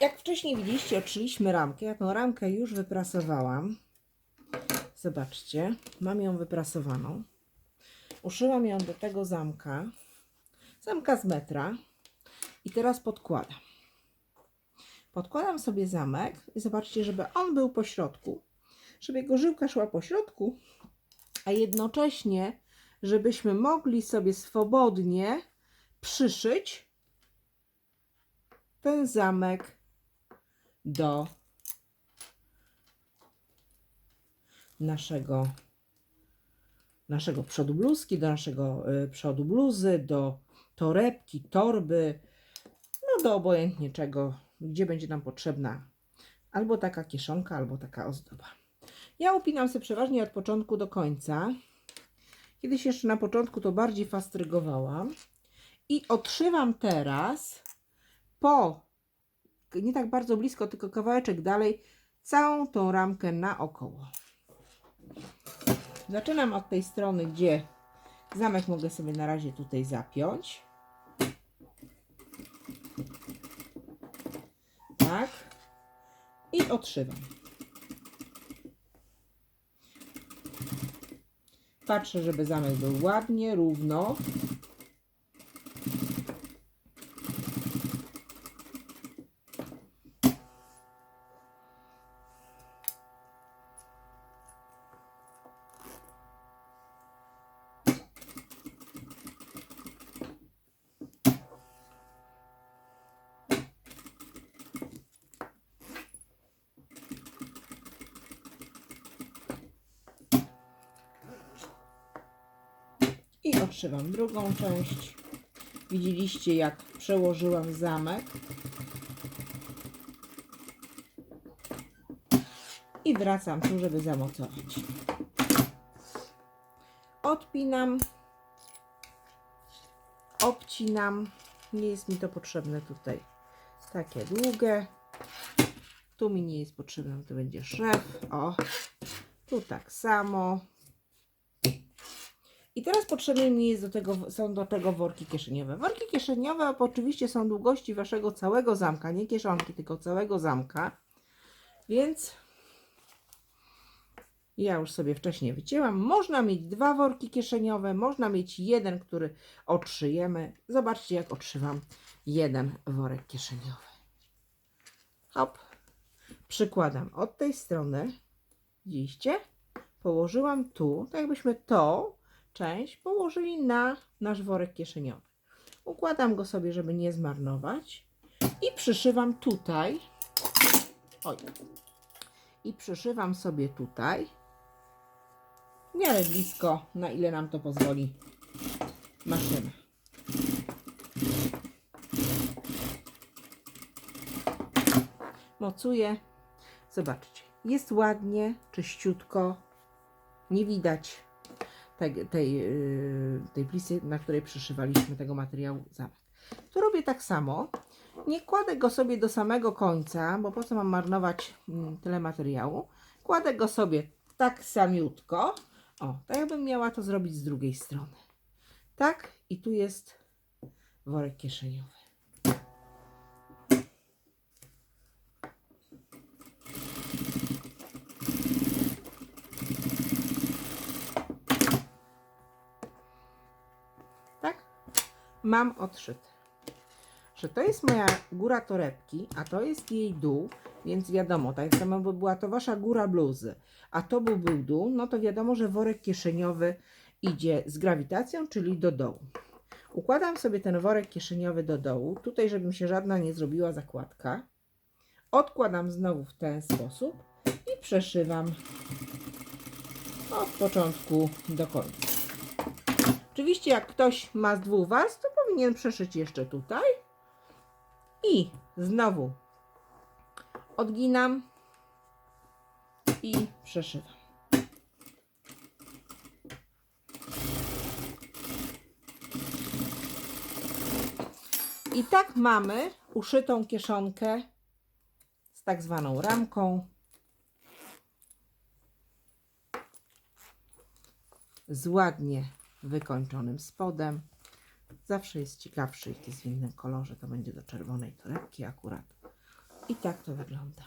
Jak wcześniej widzieliście, otrzyliśmy ramkę. Ja tą ramkę już wyprasowałam. Zobaczcie, mam ją wyprasowaną. Uszyłam ją do tego zamka. Zamka z metra. I teraz podkładam. Podkładam sobie zamek i zobaczcie, żeby on był po środku. Żeby jego żyłka szła po środku, a jednocześnie, żebyśmy mogli sobie swobodnie przyszyć ten zamek do naszego naszego przodu bluzki, do naszego y, przodu bluzy, do torebki, torby, no do obojętnie czego, gdzie będzie nam potrzebna albo taka kieszonka, albo taka ozdoba. Ja upinam sobie przeważnie od początku do końca. Kiedyś jeszcze na początku to bardziej fastrygowałam. I odszywam teraz po, nie tak bardzo blisko, tylko kawałeczek dalej, całą tą ramkę naokoło. Zaczynam od tej strony, gdzie zamek mogę sobie na razie tutaj zapiąć. Tak. I odszywam. Patrzę, żeby zamek był ładnie, równo. I odszywam drugą część. Widzieliście, jak przełożyłam zamek. I wracam tu, żeby zamocować. Odpinam. Obcinam. Nie jest mi to potrzebne tutaj. Takie długie. Tu mi nie jest potrzebne, to będzie szef. O, tu tak samo. I teraz potrzebne mi jest do tego, są do tego worki kieszeniowe. Worki kieszeniowe oczywiście są długości waszego całego zamka, nie kieszonki, tylko całego zamka. Więc ja już sobie wcześniej wycięłam. Można mieć dwa worki kieszeniowe, można mieć jeden, który odszyjemy. Zobaczcie, jak odszywam jeden worek kieszeniowy. Hop. Przykładam od tej strony. Widzieliście? Położyłam tu, tak jakbyśmy to część położyli na nasz worek kieszeniowy. Układam go sobie, żeby nie zmarnować i przyszywam tutaj. Oj. I przyszywam sobie tutaj w miarę blisko, na ile nam to pozwoli maszyna. Mocuję. Zobaczcie, jest ładnie, czyściutko. Nie widać tej, tej, yy, tej plisy, na której przyszywaliśmy tego materiału zamek. Tu robię tak samo. Nie kładę go sobie do samego końca, bo po co mam marnować mm, tyle materiału. Kładę go sobie tak samiutko. O, tak jakbym miała to zrobić z drugiej strony. Tak, i tu jest worek kieszeniowy. Tak? Mam odszyte. Że to jest moja góra torebki, a to jest jej dół, więc wiadomo, tak samo by była to wasza góra bluzy, a to był był dół, no to wiadomo, że worek kieszeniowy idzie z grawitacją, czyli do dołu. Układam sobie ten worek kieszeniowy do dołu, tutaj, żeby mi się żadna nie zrobiła zakładka. Odkładam znowu w ten sposób i przeszywam od początku do końca. Oczywiście jak ktoś ma z dwóch warstw, to powinien przeszyć jeszcze tutaj. I znowu odginam i przeszywam. I tak mamy uszytą kieszonkę z tak zwaną ramką. Z ładnie wykończonym spodem. Zawsze jest ciekawszy, jak jest w innym kolorze. To będzie do czerwonej torebki akurat. I tak to wygląda.